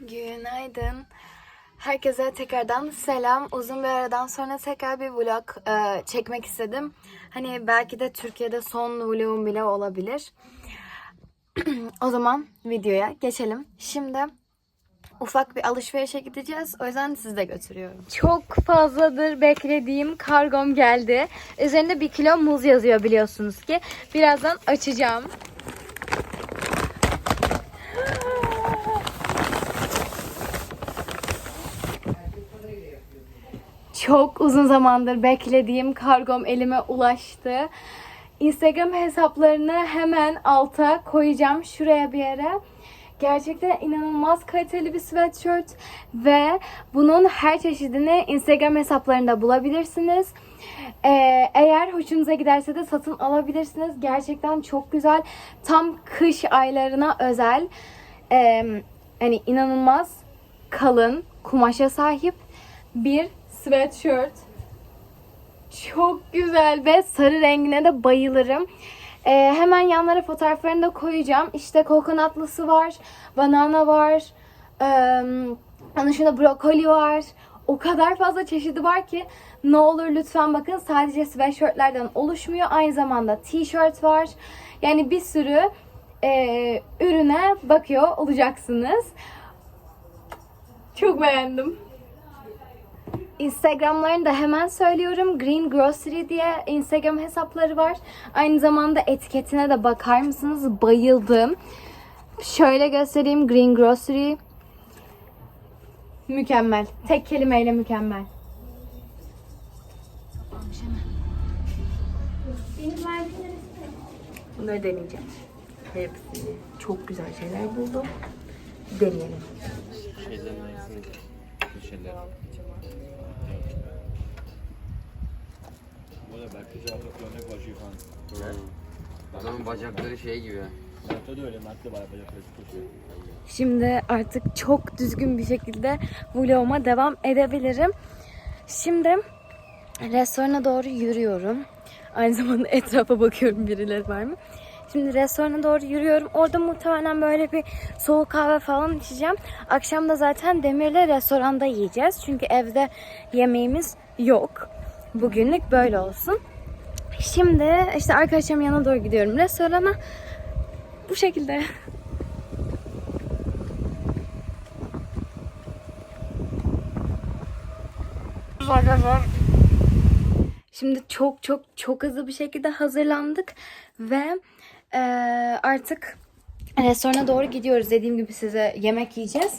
Günaydın. Herkese tekrardan selam. Uzun bir aradan sonra tekrar bir vlog e, çekmek istedim. Hani belki de Türkiye'de son vlogum bile olabilir. o zaman videoya geçelim. Şimdi ufak bir alışverişe gideceğiz. O yüzden sizi de götürüyorum. Çok fazladır beklediğim kargom geldi. Üzerinde bir kilo muz yazıyor biliyorsunuz ki. Birazdan açacağım. Çok uzun zamandır beklediğim kargom elime ulaştı. Instagram hesaplarını hemen alta koyacağım şuraya bir yere. Gerçekten inanılmaz kaliteli bir sweatshirt ve bunun her çeşidini Instagram hesaplarında bulabilirsiniz. Ee, eğer hoşunuza giderse de satın alabilirsiniz. Gerçekten çok güzel. Tam kış aylarına özel. Ee, hani inanılmaz kalın kumaşa sahip bir sweatshirt. Çok güzel ve sarı rengine de bayılırım. Ee, hemen yanlara fotoğraflarını da koyacağım. İşte kokonatlısı var, banana var, ee, onun dışında brokoli var. O kadar fazla çeşidi var ki ne olur lütfen bakın sadece sweatshirtlerden oluşmuyor. Aynı zamanda t-shirt var. Yani bir sürü ee, ürüne bakıyor olacaksınız. Çok beğendim. Instagramlarını da hemen söylüyorum. Green Grocery diye Instagram hesapları var. Aynı zamanda etiketine de bakar mısınız? Bayıldım. Şöyle göstereyim Green Grocery. Mükemmel. Tek kelimeyle mükemmel. Bunları deneyeceğim. Hepsini. Çok güzel şeyler buldum. Deneyelim. Oder belki cevapta örnek var Şihan. Adamın bacakları şey gibi. Mert'te de öyle. Mert'te bayağı bacakları tutuyor. Şimdi artık çok düzgün bir şekilde vloguma devam edebilirim. Şimdi restorana doğru yürüyorum. Aynı zamanda etrafa bakıyorum birileri var mı. Şimdi restorana doğru yürüyorum. Orada muhtemelen böyle bir soğuk kahve falan içeceğim. Akşam da zaten Demir'le restoranda yiyeceğiz. Çünkü evde yemeğimiz yok. Bugünlük böyle olsun. Şimdi işte arkadaşlarımın yanına doğru gidiyorum restorana. Bu şekilde. Şimdi çok çok çok hızlı bir şekilde hazırlandık ve eee, artık restorana doğru gidiyoruz. Dediğim gibi size yemek yiyeceğiz.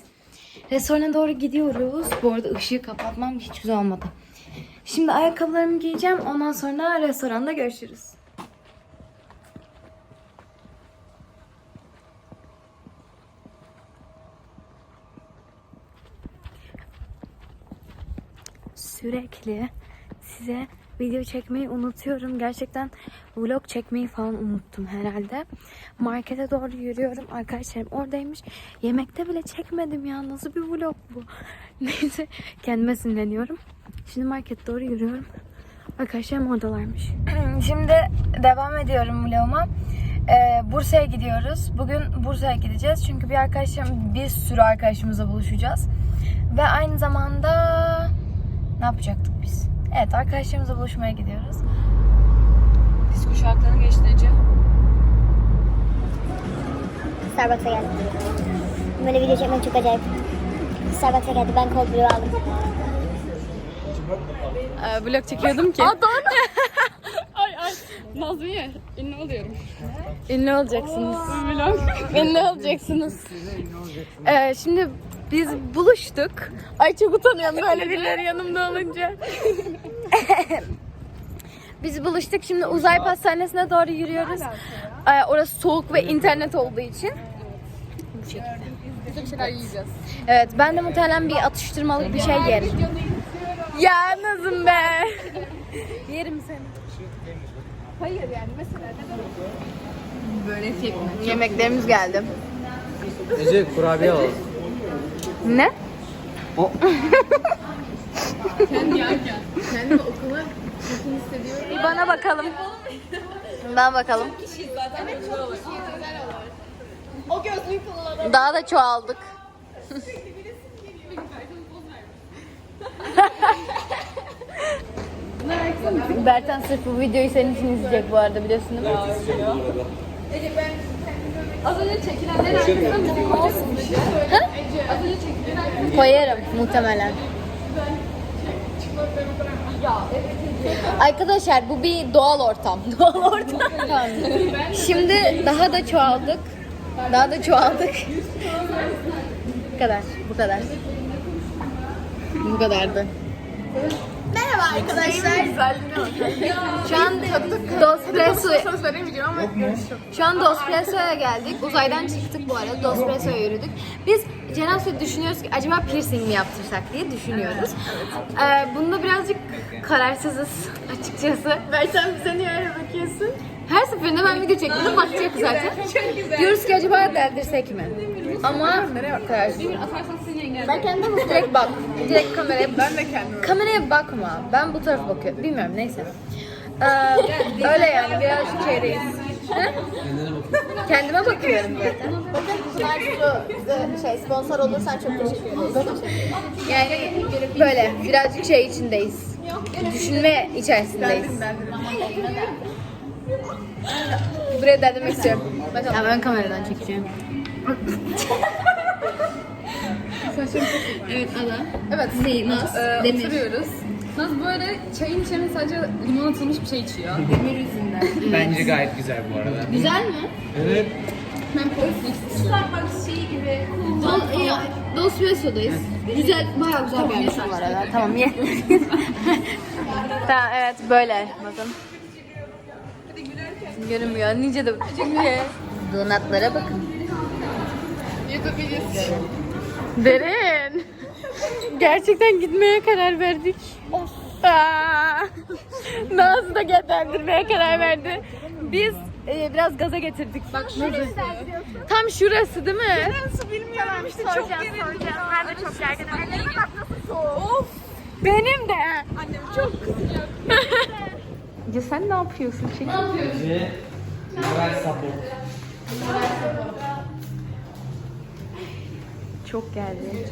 Restorana doğru gidiyoruz. Bu arada ışığı kapatmam hiç güzel olmadı. Şimdi ayakkabılarımı giyeceğim. Ondan sonra restoranda görüşürüz. sürekli size video çekmeyi unutuyorum. Gerçekten vlog çekmeyi falan unuttum herhalde. Markete doğru yürüyorum. Arkadaşlarım oradaymış. Yemekte bile çekmedim ya. Nasıl bir vlog bu? Neyse kendime sinirleniyorum. Şimdi markete doğru yürüyorum. Arkadaşlarım oradalarmış. Şimdi devam ediyorum vloguma. Ee, Bursa'ya gidiyoruz. Bugün Bursa'ya gideceğiz. Çünkü bir arkadaşlarım, bir sürü arkadaşımızla buluşacağız. Ve aynı zamanda ne yapacaktık biz? Evet arkadaşlarımızla buluşmaya gidiyoruz. Disko şarkılarını geçti Ece. Starbucks'a geldim. Böyle video çekmek çok acayip. Starbucks'a geldi. Ben cold brew aldım. Ee, vlog çekiyordum ki. Aa ay ay. Nazmiye. Ünlü oluyorum. Ünlü olacaksınız. Vlog. Ünlü olacaksınız. Ee, şimdi biz buluştuk. Ay çok utanıyorum böyle birileri yanımda olunca. biz buluştuk. Şimdi uzay pastanesine doğru yürüyoruz. Ee, orası soğuk ve internet olduğu için. Bir şeyler yiyeceğiz. Evet ben de muhtemelen bir atıştırmalık bir şey yerim. Ya Nazım be. yerim seni. Yemeklerimiz geldi. Ece kurabiye al. Ne? Bir bana bakalım. Ben bakalım. O gözlüğü kullanalım. Daha da çoğaldık. Bertan sırf bu videoyu senin için izleyecek bu arada biliyorsun değil mi? Az önce çekilenlerin arkasında koyacaksın dedi. Az önce çekilen Koyarım muhtemelen. Arkadaşlar bu bir doğal ortam. Doğal ortam. Şimdi daha da çoğaldık. Daha da çoğaldık. bu kadar. Bu kadar. Bu kadardı. Merhaba arkadaşlar. Şu an Dospresso Şu an Dospresso'ya geldik. Uzaydan çıktık bu arada. Dospresso'ya yürüdük. Biz Cenaz'la düşünüyoruz ki acaba piercing mi yaptırsak diye düşünüyoruz. Ee, bunda birazcık kararsızız açıkçası. Versen bize niye öyle bakıyorsun? Her seferinde ben video çektiğimde bakacak zaten. Diyoruz ki acaba deldirsek mi? Ama kararsız. atarsan seni engeller. Ben kendim direkt bak. Direkt kameraya Ben de kendim. Kameraya bakma. Ben bu tarafa bakıyorum. Bilmiyorum neyse. Ee, öyle yani birazcık şeydeyiz. Hı? Kendime bakıyorum zaten. şey sponsor olursan çok teşekkür ederiz. Yani böyle birazcık şey içindeyiz. Düşünme içerisindeyiz. Buraya derlemek istiyorum. Ya ben kameradan çekeceğim. Evet Ada. Evet, Naz, Ee, Demir. oturuyoruz. Naz böyle çayın içine sadece limon atılmış bir şey içiyor. Bence gayet güzel bu arada. Güzel mi? Evet. Ben Porflix içiyorum. Dos, ya, Dos Presso'dayız. Güzel, bayağı güzel bir yer bu arada. Tamam, ye. tamam, evet böyle. Bakın. Görünmüyor. Nice de. Donatlara bakın. Derin. Gerçekten gitmeye karar verdik. Aa, Nazlı da getirmeye karar verdi. Biz e, biraz gaza getirdik. Bak şurası. Tam şurası değil mi? Şurası bilmiyorum işte çok gerildim. Ben de çok gerginim. Ellerime bak nasıl soğuk. Of. Benim de. Annem çok kızacak. ya sen ne yapıyorsun? Çekil. Ve Moral support. Çok geldi.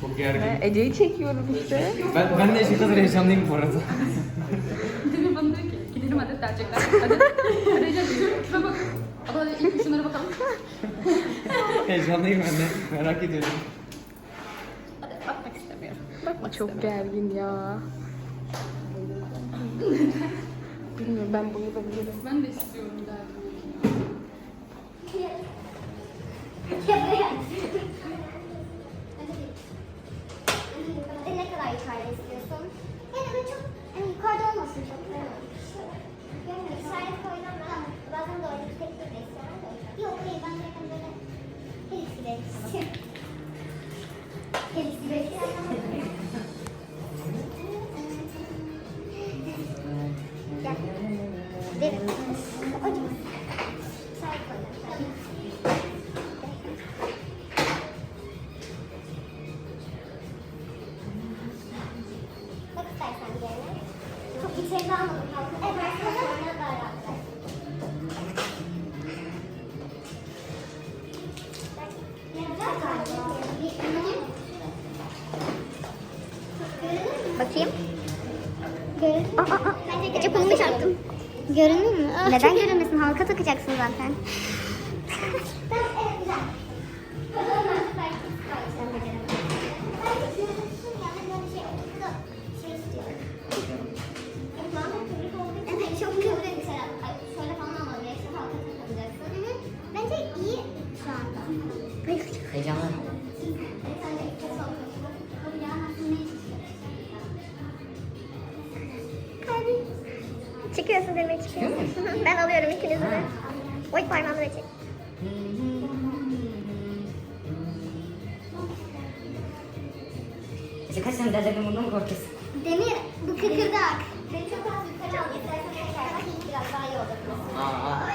Çok gergin. Ece'yi çekiyorum işte. Ben, ben de eşek kadar heyecanlıyım bu arada. Demir bana diyor ki gidelim hadi dercekler. Hadi. Hadi Ece diyor. Şuna bak. Hadi ilk şunlara bakalım. Heyecanlıyım ben de. Merak ediyorum. Bakmak istemiyorum. Çok gergin ya. Bilmiyorum ben bayılabilirim. Ben de istiyorum derdim. Kadar yukarıda istiyorsun? Yani böyle çok hani yukarıda olmasın çok. Yani işaret koydan ben bazen de orada tek tek istiyorum. Yok hayır ben zaten böyle Helix gibi istiyorum. İstersen yerine. Çok içeride almadım kalkın. Evet, sonra rahat. Bakayım. Görünür mü? Ece kolumu çarptım. Görünür mü? Neden görünmesin? Halka takacaksın zaten. evet güzel.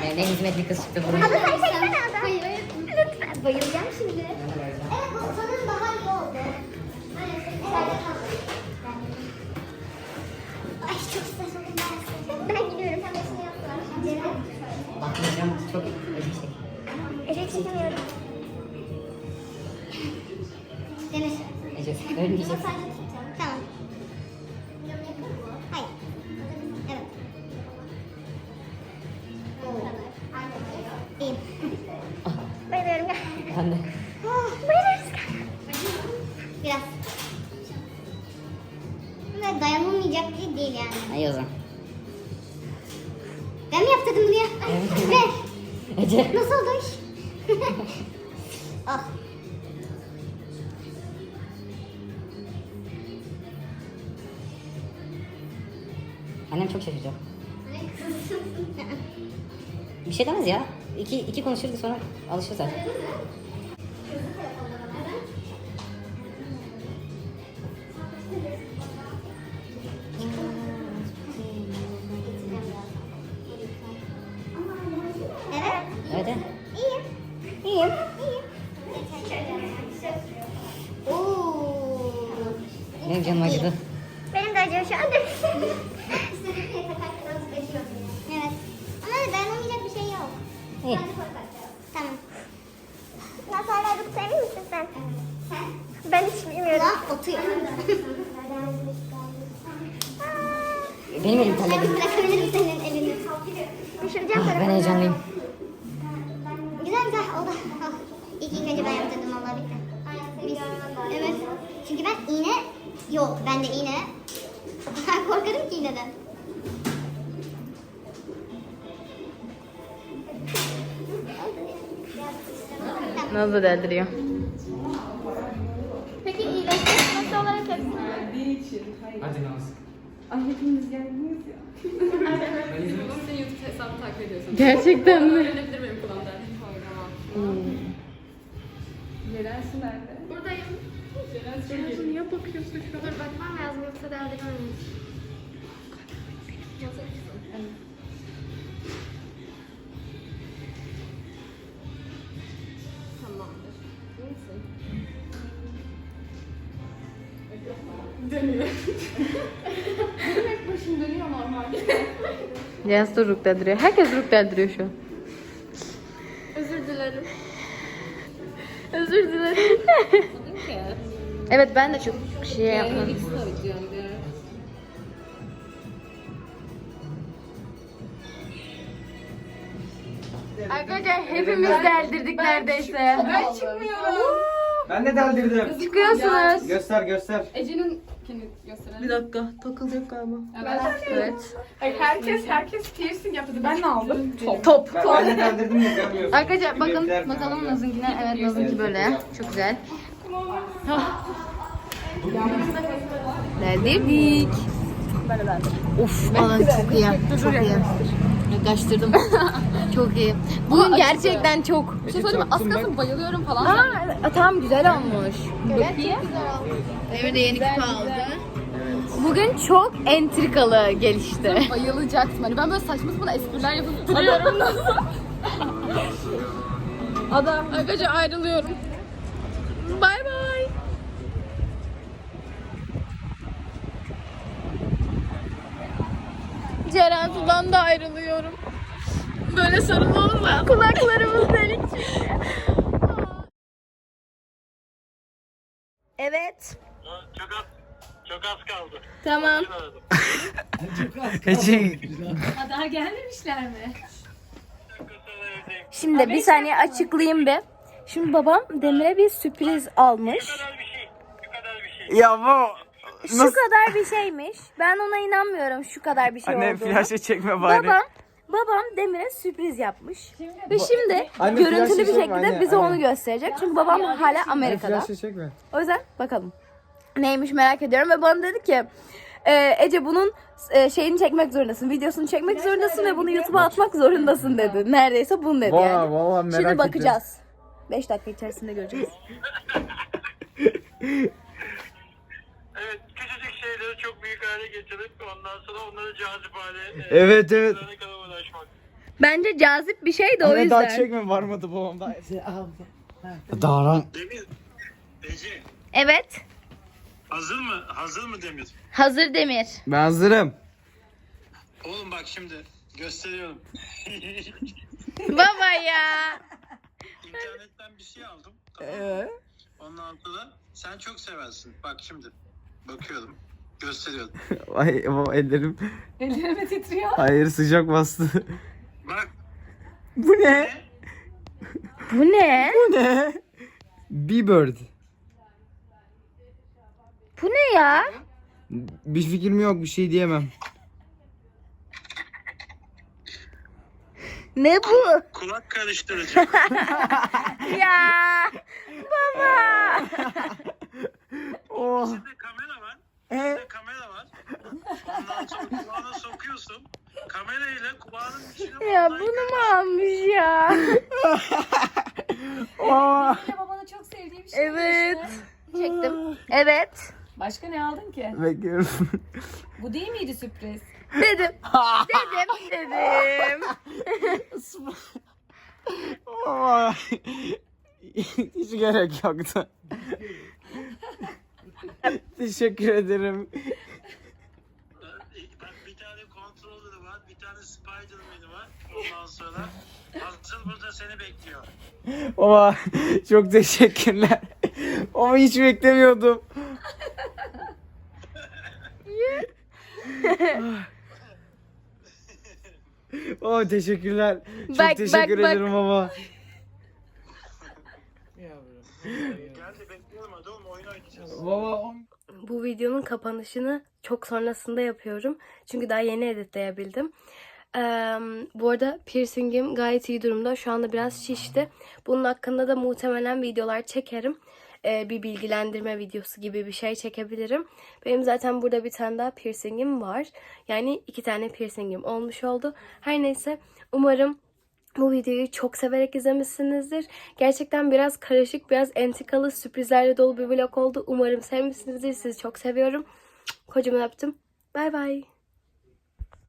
Aa, ne, ne hizmetli kız çıktı buraya. Ada sen çeksene Ada. Hayır hayır. Lütfen. Bayılacağım şimdi. Evet bu sanırım daha iyi oldu. Ay çok oldum ben. Ben gidiyorum. Sen şunu yapma. Bakmayacağım çok acı şey. Ece çekemiyorum. Ece Ama ölmeyeceksin. İyiyim. Bayılıyorum ya. Ben de. Oh, bayılırız. Biraz. Ama dayanılmayacak bir şey değil yani. İyi o zaman. Ben mi yaptırdım bunu ya? Evet. Ne? Ece. Nasıl oldu iş? ah. Annem çok şaşıracak. Bir şey demez ya. İki, iki konuşurdu sonra alışır zaten. Sen? Sen? Ben hiç bilmiyorum. Kulak otuyor. Benim elim terledi. bırakabilirim senin elini. Düşüreceğim Ah, ben heyecanlıyım. Güzel güzel oldu. İyi ki ilk önce ben yaptırdım vallahi bitti. Evet. Çünkü ben iğne yok. Ben de iğne. Kadar korkarım ki iğneden. Nazlı deldiriyor. Hadi Naz. Senin YouTube hesabını takip ediyorsun. Gerçekten mi? Öğrenebilir miyim kulağımdan? Cerensu nerede? Buradayım. Cerensu niye bakıyorsun şu an? Dur bakmam lazım yoksa deldirmem. Tamamdır. Dönüyor. Hep başım dönüyor normalde. Jens de Ruk deldiriyor. Herkes Ruk deldiriyor şu an. Özür dilerim. Özür dilerim. Evet ben de çok şey yapmam. Arkadaşlar hepimiz deldirdik neredeyse. Ben çıkmıyorum. Ben de deldirdim. Çıkıyorsunuz. Göster göster. Ece'nin kendini gösterelim. dakika takılacak galiba. Evet. Evet. herkes herkes piercing yaptı. Ben ne aldım? Top. Top. Ben, ben de de görmüyorsun. Arkadaşlar bakın Bilekler bakalım falan. Naz'ınkine. Evet Naz'ınki böyle. Çok güzel. Deldirdik. Of alan çok iyi. Çok iyi. Yaklaştırdım. çok iyi. Bugün gerçekten çok. Bir şey söyleyeyim mi? Az kalsın bayılıyorum falan. Aa, tamam güzel olmuş. Emre de yeni küpe aldı. Bugün çok entrikalı gelişti. Bayılacaksın. Hani ben böyle saçma sapan espriler yapıp duruyorum nasıl? Adam. Arkadaşlar ayrılıyorum. Bay bay. Ceren Su'dan da ayrılıyorum. Böyle sarılı olma. Kulaklarımız delik çünkü. Evet. Çok az, çok az kaldı. Tamam. Ece. Daha gelmemişler mi? Şimdi bir saniye açıklayayım bir. Şimdi babam Demir'e bir sürpriz almış. kadar bir şey. Bu kadar bir şey. Ya bu. Şu kadar bir şeymiş. Ben ona inanmıyorum şu kadar bir şey Anne olduğunu. flaşı çekme bari. Babam babam Demir'e sürpriz yapmış. Ve şimdi Anne, görüntülü flaşı bir çekme, şekilde anne, bize anne. onu gösterecek. Çünkü babam hala Amerika'da. çekme. O yüzden bakalım. Neymiş merak ediyorum ve bana dedi ki e, Ece bunun e, şeyini çekmek zorundasın. Videosunu çekmek zorundasın ve bunu YouTube'a atmak zorundasın dedi. Neredeyse bunu dedi yani. Valla merak Şimdi bakacağız. 5 dakika içerisinde göreceğiz. Çok büyük hale getirip ondan sonra onları cazip hale e, Evet evet. ne kadar uğraşmak. Bence cazip bir şey de o Anne daha yüzden. çekme varmadı babam daha. Daha Demir, Ece, Evet. hazır mı? Hazır mı Demir? Hazır Demir. Ben hazırım. Oğlum bak şimdi gösteriyorum. Baba ya. İnternetten bir şey aldım. Ee? Ondan sonra sen çok seversin. Bak şimdi. Bakıyorum. Gösteriyorum. Ay ama ellerim. Ellerime titriyor. Hayır sıcak bastı. Bak. Bu ne? Bu ne? Bu ne? B-Bird. Bu ne ya? Bir fikrim yok bir şey diyemem. Ne bu? Kulak karıştırıcı. Ya. Oh. İçinde kamera var. E? İçinde kamera var. Ondan sonra kulağına sokuyorsun. Kamerayla kulağının içine Ya bunu mu almış ya? Babana çok sevdiğim şey. Evet. Çektim. Evet. Başka ne aldın ki? Bekliyorum. Bu değil miydi sürpriz? Dedim. dedim. Dedim. Oh. Hiç gerek yoktu. Teşekkür ederim. Bak bir tane controller'ı var, bir tane Spider-Man'i var. Ondan sonra asıl burada seni bekliyor. Ama çok teşekkürler. Ama hiç beklemiyordum. oh teşekkürler. Çok Bak, teşekkür bak, ederim baba. Gel de bekliyorum hadi oğlum oyun oynayacağız. Baba Bu videonun kapanışını çok sonrasında yapıyorum. Çünkü daha yeni editleyebildim. Eee, bu arada piercingim gayet iyi durumda. Şu anda biraz şişti. Bunun hakkında da muhtemelen videolar çekerim. Eee, bir bilgilendirme videosu gibi bir şey çekebilirim. Benim zaten burada bir tane daha piercingim var. Yani iki tane piercingim olmuş oldu. Her neyse umarım bu videoyu çok severek izlemişsinizdir. Gerçekten biraz karışık, biraz entikalı, sürprizlerle dolu bir vlog oldu. Umarım sevmişsinizdir. Sizi çok seviyorum. Kocaman öptüm. Bay bay.